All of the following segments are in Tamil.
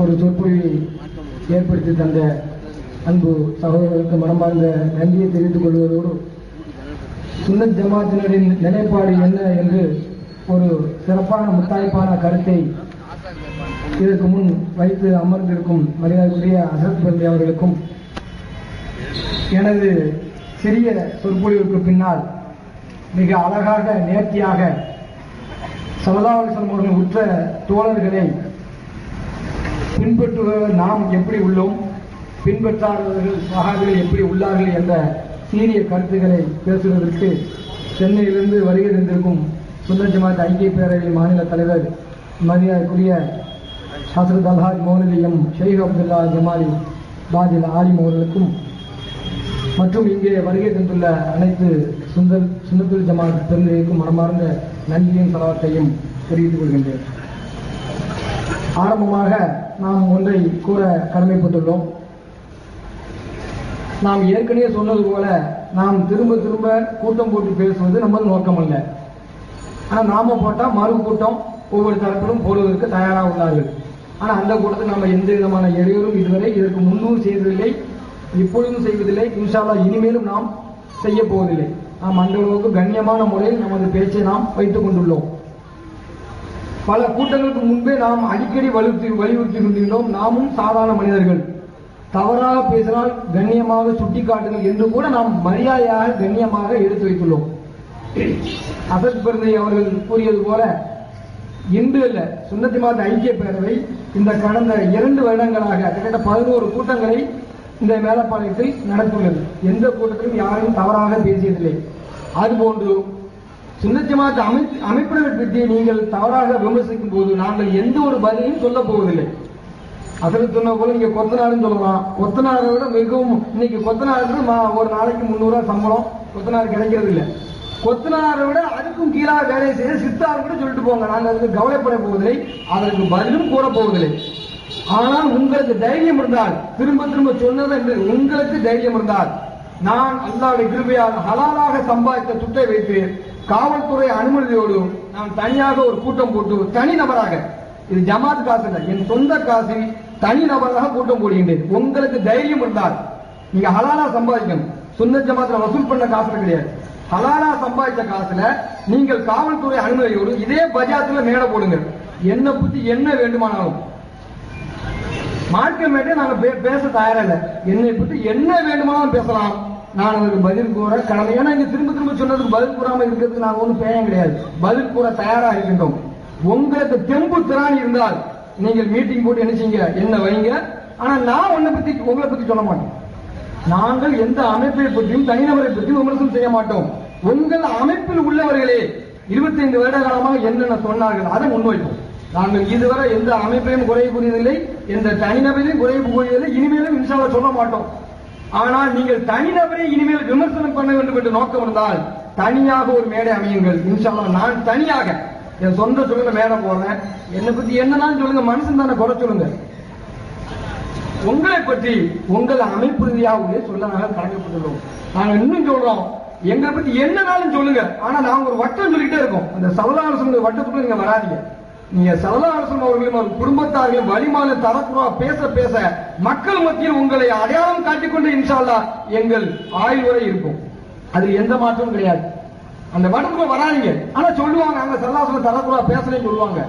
ஒரு சொற்பொழிவை ஏற்படுத்தி தந்த அன்பு சகோதரர்களுக்கு மனமார்ந்த நன்றியை தெரிவித்துக் கொள்வதோடு சுன்னத் ஜமாத்தினரின் நிலைப்பாடு என்ன என்று ஒரு சிறப்பான முத்தாய்ப்பான கருத்தை இதற்கு முன் வைத்து அமர்ந்திருக்கும் மரியாதைக்குரிய அசத் பந்தி அவர்களுக்கும் எனது சிறிய சொற்பொழிவுக்கு பின்னால் மிக அழகாக நேர்த்தியாக சலதாவசம் அவர்கள் உற்ற தோழர்களை பின்பற்றுபவர் நாம் எப்படி உள்ளோம்? பின்பற்றாதவர்கள் சகாபிகள் எப்படி உள்ளார்கள் என்ற சீரிய கருத்துக்களை பேசுவதற்கு சென்னையிலிருந்து வருகை தந்திருக்கும் சுந்தர் ஜமாத் ஐக்கிய பேரவை மாநில தலைவர் மரியாதைக்குரிய ஹசரத் அல்ஹாஜ் மௌலவி ஷெய்க் அப்துல்லா ஜமாலி பாதில் ஆலிம் அவர்களுக்கும் மற்றும் இங்கே வருகை தந்துள்ள அனைத்து சுந்தர் சுந்தத்துல் ஜமாத் பெருந்தைக்கும் மனமார்ந்த நன்றியும் சலவத்தையும் தெரிவித்துக் கொள்கின்றேன். ஆரம்பமாக நாம் ஒன்றை கூற கடமைப்பட்டுள்ளோம். நாம் ஏற்கனவே சொன்னது போல நாம் திரும்ப திரும்ப கூட்டம் போட்டு பேசுவது நம்ம நோக்கம் அல்ல. ஆனா நாம போட்டா மறு கூட்டம் ஒவ்வொரு தரப்பிலும் போடுவதற்கு தயாராக உள்ளார்கள். ஆனா அந்த கூட்டத்தில் நம்ம எந்த விதமான இடையூறும் இதுவரை இதற்கு முன்னும் செய்ததில்லை இப்பொழுதும் செய்வதில்லை. இன்ஷால்லா இனிமேலும் நாம் செய்ய போவதில்லை. நாம் அந்த அளவுக்கு கண்ணியமான முறையில் நமது பேச்சை நாம் வைத்துக் கொண்டுள்ளோம். பல கூட்டங்களுக்கு முன்பே நாம் அடிக்கடி வலியுறுத்தி வலியுறுத்தி கொண்டிருந்தோம். நாமும் சாதாரண மனிதர்கள். தவறாக பேசினால் கண்ணியமாக சுட்டிக்காட்டுங்கள் என்று கூட நாம் மரியாதையாக கண்ணியமாக எடுத்து வைத்துள்ளோம். அசத் பெருந்தை அவர்கள் கூறியது போல இன்று அல்ல சுன்னத்தி மாத ஐக்கிய பேரவை இந்த கடந்த இரண்டு வருடங்களாக கிட்டத்தட்ட பதினோரு கூட்டங்களை இந்த மேலப்பாளையத்தில் நடத்துள்ளது எந்த கூட்டத்திலும் யாரும் தவறாக பேசியதில்லை. அதுபோன்று சுன்னத்திமாத்த அமை அமைப்பினர் பற்றி நீங்கள் தவறாக விமர்சிக்கும் போது நாங்கள் எந்த ஒரு பதிலையும் சொல்ல போவதில்லை. அதில் சொன்ன போல நீங்க கொத்தனாருன்னு சொல்லலாம். கொத்தனாரை விட மிகவும் இன்னைக்கு கொத்தனாருக்கு மா- ஒரு நாளைக்கு முந்நூறு சம்பளம். கொத்தனார் கிடைக்கிறது இல்லை. கொத்தனாரை விட அதுக்கும் கீழாக வேலை செய்ய சித்தார் கூட சொல்லிட்டு போங்க. நாங்கள் அதுக்கு கவலைப்பட போவதில்லை. அதற்கு பதிலும் கூற போவதில்லை. ஆனால் உங்களுக்கு தைரியம் இருந்தால் திரும்ப திரும்ப சொன்னது என்று உங்களுக்கு தைரியம் இருந்தால் நான் அல்லாவுடைய கிருபையால் ஹலாலாக சம்பாதித்த துட்டை வைத்து காவல்துறை அனுமதியோடு நான் தனியாக ஒரு கூட்டம் போட்டு தனி நபராக இது ஜமாத் காசு இல்லை என் சொந்த காசில் தனி நபராக கூட்டம் போடுகின்றேன். உங்களுக்கு தைரியம் இருந்தால் நீங்க ஹலாலா சம்பாதிக்கணும். சொந்த ஜமாத்துல வசூல் பண்ண காசு கிடையாது. ஹலாலா சம்பாதிச்ச காசுல நீங்கள் காவல்துறை அனுமதியோடு இதே பஜாத்துல மேல போடுங்க. என்ன புத்தி என்ன வேண்டுமானாலும். மார்க்கமேட்டே நாங்க பே- பேச தயாரில்லை என்னை பற்றி என்ன வேண்டுமானாலும் பேசலாம். நான் அதுக்கு பதில் கூற கடமை. ஏன்னா இங்க திரும்ப திரும்ப சொன்னதுக்கு பதில் கூறாம இருக்கிறதுக்கு நாங்க ஒன்றும் பேயம் கிடையாது. பதில் கூற தயாராக இருக்கின்றோம் உங்களுக்கு தெம்பு திறான் இருந்தால் நீங்கள் மீட்டிங் போட்டு என்ன செய்யுங்க? என்ன வைங்க? ஆனா நான் உன்னை பத்தி உங்களை பத்தி சொல்ல மாட்டேன். நாங்கள் எந்த அமைப்பை பற்றியும் தனிநபரை பற்றியும் விமர்சனம் செய்ய மாட்டோம். உங்கள் அமைப்பில் உள்ளவர்களே 25 வருட காலமாக என்னென்ன சொன்னார்கள் அதை முன்வைப்போம். நாங்கள் இதுவரை எந்த அமைப்பையும் குறைய கூறியதில்லை எந்த தனிநபரையும் குறைய கூறியதில்லை இனிமேலும் இன்ஷால்லா சொல்ல மாட்டோம். ஆனால் நீங்கள் தனிநபரை இனிமேல் விமர்சனம் பண்ண வேண்டும் என்று நோக்கம் இருந்தால் தனியாக ஒரு மேடை அமையுங்கள். இன்ஷால்லா நான் தனியாக என் சொந்த சொல்லுங்க மேடை போடுறேன். என்னை பத்தி என்னதான் சொல்லுங்க மனுஷன் தானே குறை சொல்லுங்க. உங்களை பற்றி உங்கள் அமைப்பு ரீதியாகவே சொல்ல நாங்கள் கடமைப்பட்டுள்ளோம். நாங்க இன்னும் சொல்றோம் எங்களை பத்தி என்னனாலும் சொல்லுங்க. ஆனா நாங்க ஒரு வட்டம் சொல்லிட்டே இருக்கோம். அந்த சவலாரசன் வட்டத்துக்குள்ள நீங்க வராதீங்க. நீங்க சரதாரசன் அவர்களையும் அவர் குடும்பத்தாரையும் வழிமான தரக்குறா பேச பேச மக்கள் மத்தியில் உங்களை அடையாளம் காட்டிக்கொண்டு இன்ஷால்லா எங்கள் ஆயுள் வரை இருக்கும் அதில் எந்த மாற்றமும் கிடையாது. அந்த வட்டத்துக்குள்ள வராதீங்க. ஆனா சொல்லுவாங்க அங்க சல்லாசன தரக்குறா பேசலன்னு சொல்லுவாங்க.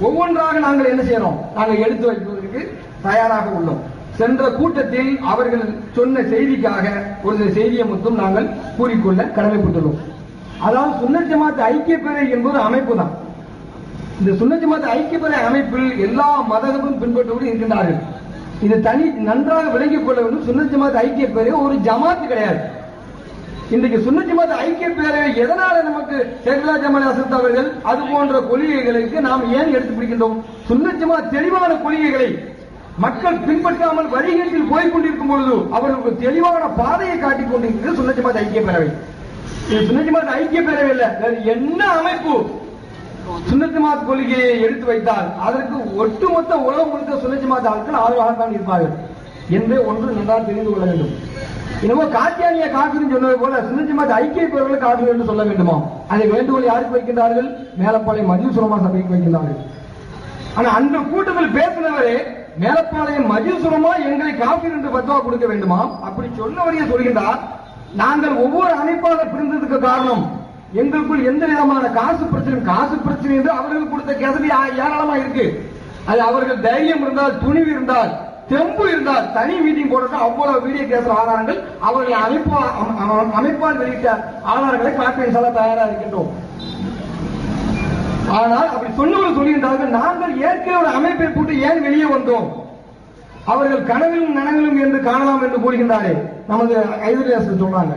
ஒவ்வொன்றாக நாங்கள் என்ன செய்யறோம் நாங்கள் எடுத்து வைப்பதற்கு தயாராக உள்ளோம். சென்ற கூட்டத்தில் அவர்கள் சொன்ன செய்திக்காக ஒரு சில செய்தியை மட்டும் நாங்கள் கூறிக்கொள்ள கடமைப்பட்டுள்ளோம். அதாவது சுன்னத் ஐக்கிய பேரை என்பது அமைப்பு தான். இந்த சுன்னத் ஜமாத் ஐக்கிய அமைப்பில் எல்லா மதங்களும் பின்பற்றுவது இருக்கின்றார்கள். இது தனி நன்றாக விளங்கிக் கொள்ள வேண்டும். சுன்னத் ஜமாத் ஐக்கிய பேரே ஒரு ஜமாத் கிடையாது. இன்றைக்கு சுன்னத் ஜமாத் ஐக்கிய பேரவை எதனால நமக்கு சேகுலா ஜமால் அசத் அவர்கள் அது போன்ற கொள்கைகளுக்கு நாம் ஏன் எடுத்து பிடிக்கின்றோம் சுன்னத் ஜமாத் தெளிவான கொள்கைகளை மக்கள் பின்பற்றாமல் வழிகேட்டில் போய் கொண்டிருக்கும் பொழுது அவர்களுக்கு தெளிவான பாதையை காட்டிக் கொண்டிருக்கிறது சுன்னத் ஜமாத் ஐக்கிய பேரவை. இது சுன்னத் ஜமாத் ஐக்கிய பேரவை இல்ல வேறு என்ன அமைப்பு? சுன்னத் கொள்கையை எடுத்து வைத்தால் அதற்கு ஒட்டுமொத்த உலகம் முழுக்க சுன்னத் ஜமாத் ஆட்கள் ஆதரவாகத்தான் இருப்பார்கள் என்று ஒன்று நன்றாக தெரிந்து கொள்ள வேண்டும். என்னவோ காத்தியானிய காப்பீடு சொன்னது போல சுன்னஜமாத் ஐக்கிய பேர்களை காப்பீடு என்று சொல்ல வேண்டுமா? அதை வேண்டுகோள் யாருக்கு வைக்கின்றார்கள்? மேலப்பாளையம் மதிய சுரமா சபைக்கு வைக்கின்றார்கள். ஆனா அந்த கூட்டத்தில் பேசினவரே மேலப்பாளையம் மஜிசுரமா எங்களை காப்பீர் என்று பத்துவா கொடுக்க வேண்டுமா அப்படி சொன்னவரையே சொல்கின்றார் நாங்கள் ஒவ்வொரு அமைப்பாக பிரிந்ததுக்கு காரணம் எங்களுக்குள் எந்த விதமான காசு பிரச்சனை காசு பிரச்சனை என்று அவர்கள் கொடுத்த கேசரி ஏராளமா இருக்கு. அது அவர்கள் தைரியம் இருந்தால் துணிவு இருந்தால் தெம்பு இருந்தால் தனி மீட்டிங் போட்டு அவ்வளவு வீடியோ கேசர் ஆதாரங்கள் அவர்கள் அமைப்பா அமைப்பால் வெளியிட்ட ஆதாரங்களை காப்பீடு சொல்ல தயாரா இருக்கின்றோம். ஆனால் அப்படி சொன்னவர் சொல்லியிருந்தார்கள் நாங்கள் ஏற்கனவே ஒரு அமைப்பை போட்டு ஏன் வெளியே வந்தோம்? அவர்கள் கனவிலும் நனவிலும் என்று காணலாம் என்று கூறுகின்றாரே. நமது ஐதரேசன் சொல்றாங்க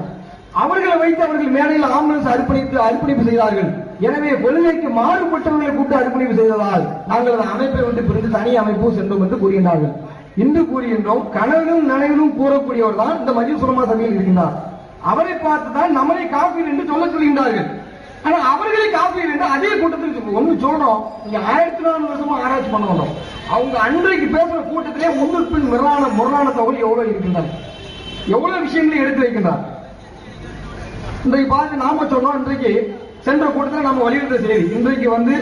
அவர்களை வைத்து அவர்கள் மேடையில் ஆம்புலன்ஸ் அர்ப்பணித்து அர்ப்பணிப்பு செய்தார்கள். எனவே கொள்கைக்கு மாறுபட்டவர்களை கூட்டு அர்ப்பணிப்பு செய்ததால் நாங்கள் அந்த அமைப்பை விட்டு பிரிந்து தனி அமைப்பு சென்றோம் என்று கூறுகின்றார்கள் இன்று கூறுகின்றோம் கனவிலும் நனவிலும் கூறக்கூடியவர் தான் இந்த மஜித் சுரமா சபையில் இருக்கின்றார். அவரை பார்த்து தான் நம்மளை காப்பீர் என்று சொல்ல சொல்கின்றார்கள். ஆனா அவர்களை காப்பீர் என்று அதே கூட்டத்தில் சொல்லுவோம். ஒண்ணு சொல்றோம் இங்க ஆயிரத்தி நாலு வருஷமா ஆராய்ச்சி பண்ண வந்தோம். அவங்க அன்றைக்கு பேசுற கூட்டத்திலே முன்னுக்கு பின் முரணான முரணான தகவல் எவ்வளவு இருக்கின்றார் எவ்வளவு விஷயங்களை எடுத்து வைக்கின்றார்? இன்றைக்கு பாருங்க நாம சொன்னோம் இன்றைக்கு சென்ற கூட்டத்தில் நம்ம வலியுறுத்த செய்தி இன்றைக்கு வந்து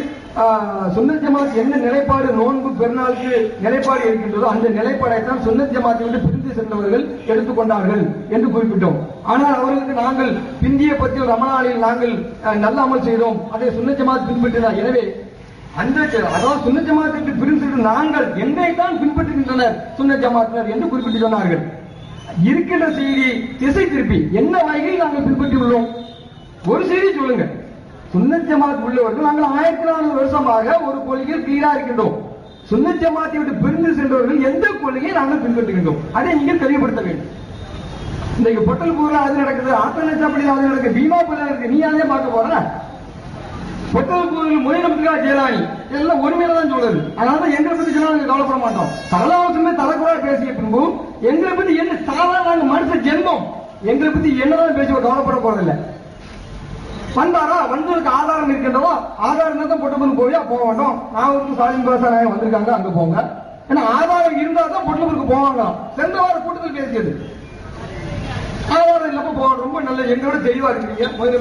சுந்தர் ஜமாத் என்ன நிலைப்பாடு நோன்பு பெருநாளுக்கு நிலைப்பாடு இருக்கின்றதோ அந்த நிலைப்பாடை தான் சுந்தர் ஜமாத்தை விட்டு பிரிந்து சென்றவர்கள் எடுத்துக்கொண்டார்கள் என்று குறிப்பிட்டோம். ஆனால் அவர்களுக்கு நாங்கள் பிந்திய பத்தியில் ரமணாலில் நாங்கள் அஹ், நல்ல அமல் செய்தோம். அதை சுந்தர் ஜமாத் பின்பற்றினார். எனவே அந்த அதாவது சுன்ன ஜமாத்திற்கு பிரிந்து நாங்கள் எங்களை தான் பின்பற்றுகின்றனர் சுன்ன ஜமாத்தினர் என்று குறிப்பிட்டு சொன்னார்கள். இருக்கின்ற செய்தி திசை திருப்பி என்ன வகையில் நாங்கள் பின்பற்றி உள்ளோம்? ஒரு செய்தி சொல்லுங்க. சுண்ணச்சமாத் உள்ளவர்கள் நாங்கள் ஆயிரத்தி நானூறு வருஷமாக ஒரு கொள்கையில் தீரா இருக்கின்றோம். சுண்ணச்சமாத்தை விட்டு பிரிந்து சென்றவர்கள் எந்த கொள்கையை நாங்கள் பின்பற்றுகின்றோம்? அதை நீங்கள் தெளிவுபடுத்த வேண்டும். இன்னைக்கு பொட்டல் பூரா அது நடக்குது ஆத்தனச்சாப்படியில் அது நடக்குது பீமாபுரியில் இருக்கு நீ அதே பார்க்க போற பொட்டல்பூரில் மொழிநம்பிக்கா ஜெயலானி எல்லாம் ஒருமையில தான் சொல்லுது. அதனால தான் எங்களை பத்தி சொன்னா நாங்க கவலைப்பட மாட்டோம். சகலாவசமே தலைக்குறா பேசிய பின்பு எங்களை பத்தி என்ன சாதாரண நாங்க மனுஷ ஜென்மம்? எங்களை பத்தி என்னதான் பேசி கவலைப்பட போறதில்லை. வந்தாரா? வந்ததுக்கு ஆதாரம் இருக்கின்றதோ ஆதாரம் தான் பொட்டப்பன் போய் போக மாட்டோம். நாகூருக்கு சாலிம் பாசாநாயகம் வந்திருக்காங்க அங்க போங்க. ஏன்னா ஆதாரம் இருந்தா தான் பொட்டப்பனுக்கு போவாங்க. சென்ற வார கூட்டத்தில் பேசியது. ஆதாரம் இல்லாம போக ரொம்ப நல்ல எங்களோட தெளிவா இருக்கீங்க. பொட்டு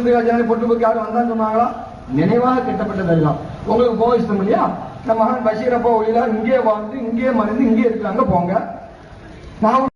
பொட்டுப்புக்கு யாரும் வந்தான்னு சொன்னாங்களா? நினைவாக கட்டப்பட்டதெல்லாம். உங்களுக்கு போக இஷ்டம் இல்லையா? நம்ம மகன் பஷீரப்பா ஒளியில இங்கே வாழ்ந்து இங்கே மருந்து இங்கே இருக்காங்க போங்க. நான்